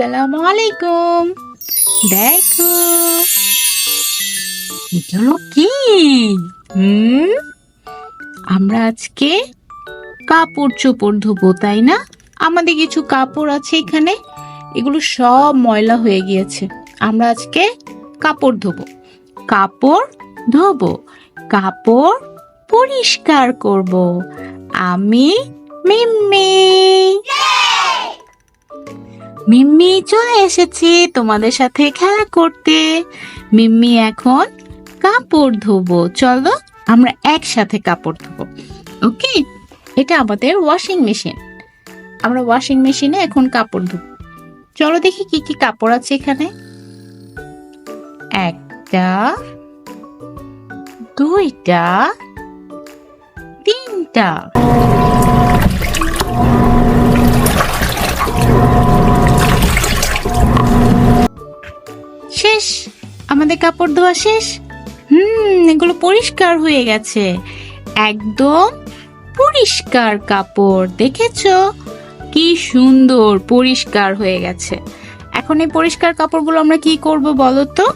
আসসালামু আলাইকুম দেখো এগুলো কি হুম আমরা আজকে কাপড় চোপড় ধোবো, তাই না? আমাদের কিছু কাপড় আছে এখানে। এগুলো সব ময়লা হয়ে গিয়েছে। আমরা আজকে কাপড় ধোবো। কাপড় ধোবো। কাপড় পরিষ্কার করব। আমি মিম্মি। মিম্মি, চলে এসেছি তোমাদের সাথে খেলা করতে। মিম্মি এখন কাপড় ধোবো। চলো আমরা একসাথে কাপড় ধোবো। ওকে? এটা আমাদের ওয়াশিং মেশিন আমরা ওয়াশিং মেশিনে এখন কাপড় ধোবো। চলো দেখি কি কি কাপড় আছে এখানে। একটা, দুইটা, তিনটা। কাপড় ধোয়া শেষ? হুম, এগুলো পরিষ্কার হয়ে গেছে। একদম পরিষ্কার কাপড়, দেখেছ? কি সুন্দর পরিষ্কার হয়ে গেছে। এখন এই পরিষ্কার কাপড়গুলো আমরা কি করব বলো তো?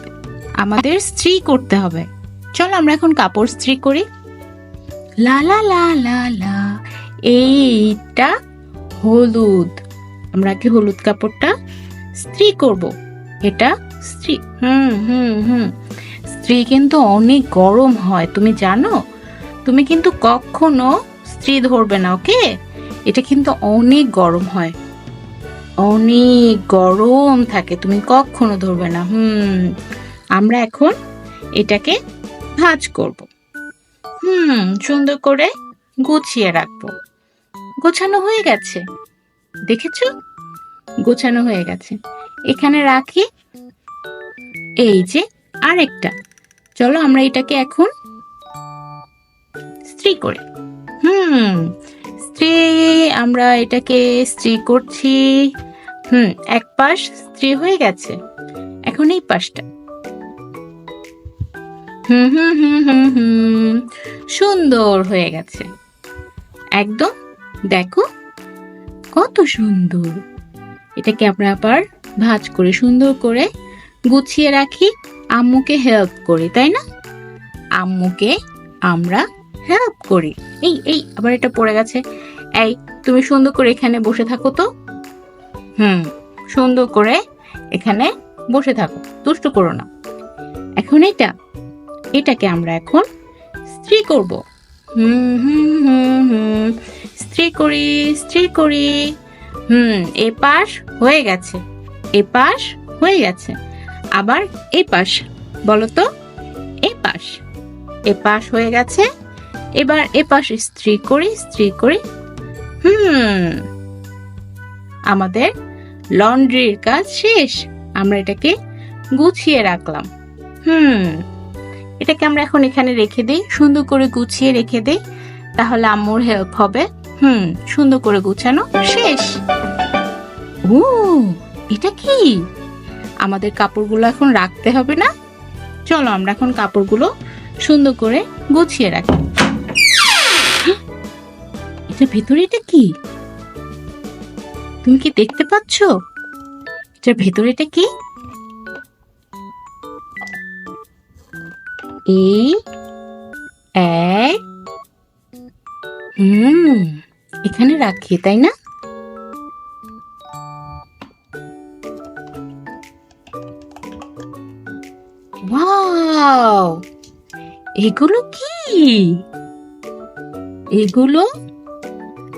আমাদের স্ত্রী করতে হবে। চলো আমরা এখন কাপড় স্ত্রী করি। লা লা লা লা লা, এইটা হলুদ। আমরা কি হলুদ কাপড়টা স্ত্রী করব? এটা স্ত্রী। হুম হুম হুম। স্ত্রী কিন্তু অনেক গরম হয়, তুমি জানো? তুমি কিন্তু কখনো স্ত্রী ধরবে না, ওকে? এটা কিন্তু অনেক গরম হয়। অনেক গরম থাকে, তুমি কখনো ধরবে না। হুম, আমরা এখন এটাকে ভাজ করব। হুম, সুন্দর করে গুছিয়ে রাখব। গোছানো হয়ে গেছে। দেখেছ? গোছানো হয়ে গেছে। এখানে রাখি এই যে আরেকটা। চলো আমরা এটাকে এখন স্ত্রী করি। হুম, স্ত্রী, আমরা এটাকে স্ত্রী করছি। হুম, এক পাশ স্ত্রী হয়ে গেছে। এখন এই পাশটা। হুম হুম হুম হুম হুম, সুন্দর হয়ে গেছে। একদম, দেখো, কত সুন্দর। এটাকে আমরা আবার ভাজ করে সুন্দর করে গুছিয়ে রাখি, আম্মুকে হেল্প করি, তাই না? আম্মুকে আমরা হেল্প করি। এই এই, আবার এটা পড়ে গেছে। এই, তুমি সুন্দর করে এখানে বসে থাকো তো। হুম, সুন্দর করে এখানে বসে থাকো, দুষ্ট করো না। এখন এটা, এটাকে আমরা এখন স্ত্রী করব। হুম হুম হুম হুম, স্ত্রী করি স্ত্রী করি। হুম, এ পাশ হয়ে গেছে, এ পাশ হয়ে গেছে। আবার এ পাশ বলো তো এ পাশ এ পাশ হয়ে গেছে। এবার এ পাশ স্ত্রী করি স্ত্রী করি। হুম, আমাদের লন্ড্রির কাজ শেষ। আমরা এটাকে গুছিয়ে রাখলাম। হুম, এটাকে আমরা এখন এখানে রেখে দিই। সুন্দর করে গুছিয়ে রেখে দিই। তাহলে আম্মুর হেল্প হবে। হুম, সুন্দর করে গুছানো শেষ। ও, এটা কি? আমাদের কাপড়গুলো এখন রাখতে হবে না। চলো আমরা এখন কাপড়গুলো সুন্দর করে গুছিয়ে রাখি। এটা ভেতরে এটা কি? তুমি কি দেখতে পাচ্ছ? এটার ভেতরে এটা কি? এই এক হুম, এখানে রাখি, তাই না? ওয়াও এগুলো কি? এগুলো?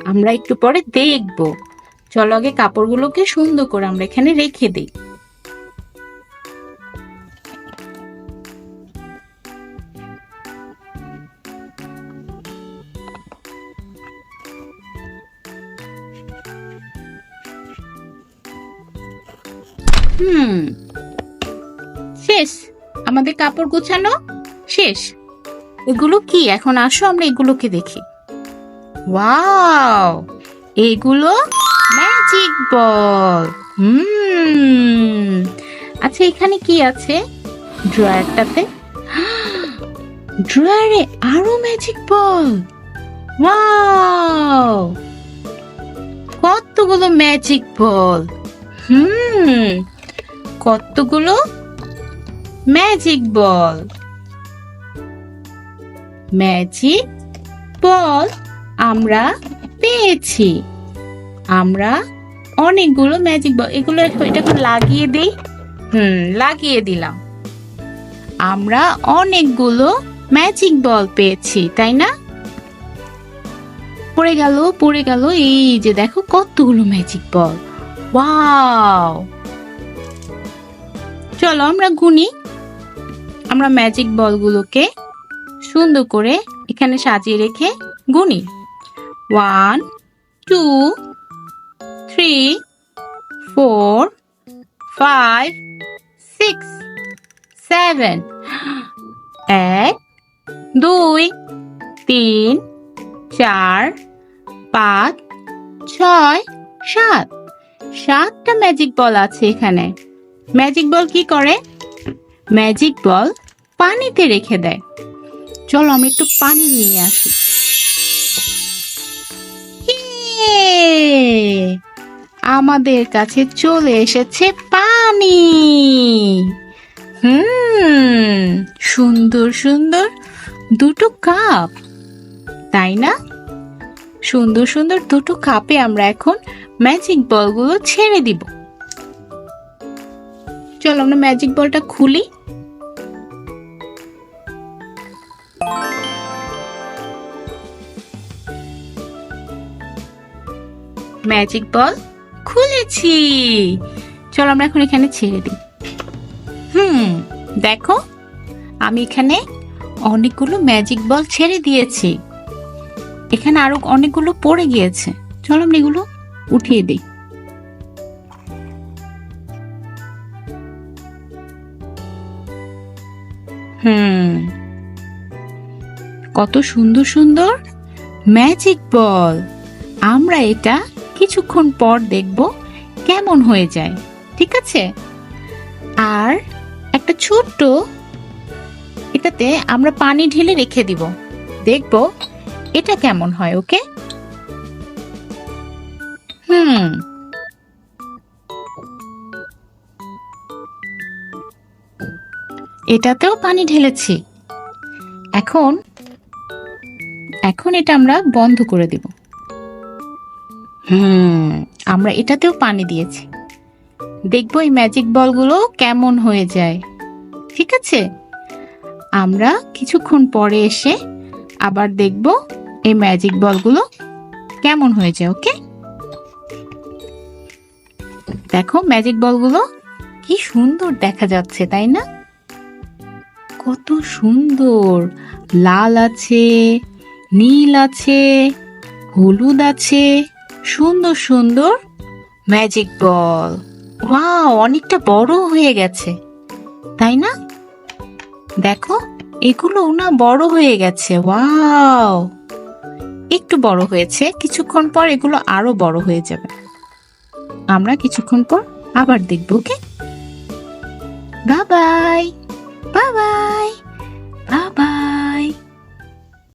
আমরা একটু পরে দেখব। চলো আগে কাপড়গুলোকে সুন্দর করে আমরা এখানে রেখে দিই। হুম। শেষ। আমাদের কাপড় গোছানো? শেষ। এগুলো কি? এখন আসো, আমরা এগুলোকে দেখি। ওয়াও! এগুলো ম্যাজিক বল হুম। আচ্ছা এখানে কি আছে? ড্রয়ারটাতে। ড্রয়ারে আরও ম্যাজিক বল ওয়াও! কতগুলো ম্যাজিক বল হুম। কতগুলো ম্যাজিক বল ম্যাজিক বল আমরা পেয়েছি। আমরা অনেকগুলো ম্যাজিক বল এগুলো এখন- এটা এখন লাগিয়ে দিই। হুম, লাগিয়ে দিলাম। আমরা অনেকগুলো ম্যাজিক বল পেয়েছি, তাই না? পড়ে গেল পড়ে গেল, এই যে দেখো কতগুলো ম্যাজিক বল ওয়াও চলো আমরা গুনি। আমরা ম্যাজিক বলগুলোকে সুন্দর করে এখানে সাজিয়ে রেখে গুনি। One two three four five six seven এক দুই, তিন, চার, পাঁচ, ছয়, সাত। সাতটা ম্যাজিক বল আছে এখানে। ম্যাজিক বল কি করে? ম্যাজিক বল পানিতে রেখে দেয়। চলো আমি একটু পানি নিয়ে আসি। ইয়ে! আমাদের কাছে চলে এসেছে পানি। হুম, সুন্দর সুন্দর দুটো কাপ। তাই না? সুন্দর সুন্দর দুটো কাপে আমরা এখন ম্যাজিক বলগুলো ছেড়ে দিব। চলো আমরা ম্যাজিক বলটা খুলি। ম্যাজিক বল খুলেছি। চলো আমরা এখন এখানে ছেড়ে দিই। হুম, দেখো, আমি এখানে অনেকগুলো ম্যাজিক বল ছেড়ে দিয়েছি। এখানে আরও অনেকগুলো পড়ে গিয়েছে। চলো আমরা এগুলো উঠিয়ে দিই। হুম, কত সুন্দর সুন্দর ম্যাজিক বল আমরা এটা কিছুক্ষণ পর দেখব কেমন হয়ে যায়, ঠিক আছে? আর একটা ছোট্ট এটাতে আমরা পানি ঢেলে রেখে দিব। দেখব এটা কেমন হয়, ওকে? হুম। এটাতেও পানি ঢেলেছি। এখন এখন এটা আমরা বন্ধ করে দিব। হুম, আমরা এটাতেও পানি দিয়েছি। দেখব এই ম্যাজিক বলগুলো কেমন হয়ে যায়। ঠিক আছে? আমরা কিছুক্ষণ পরে এসে আবার দেখব এই ম্যাজিক বলগুলো কেমন হয়ে যায়, ওকে? দেখো ম্যাজিক বলগুলো কি সুন্দর দেখা যাচ্ছে, তাই না? কত সুন্দর। লাল আছে, নীল আছে, হলুদ আছে। সুন্দর সুন্দর ম্যাজিক বল ওয়াও অনেকটা বড় হয়ে গেছে। তাই না? দেখো, এগুলো না বড় হয়ে গেছে। ওয়াও একটু বড় হয়েছে, কিছুক্ষণ পর এগুলো আরও বড় হয়ে যাবে। আমরা কিছুক্ষণ পর আবার দেখব, ওকে? বাবাই বাবাই বাই বাই বাই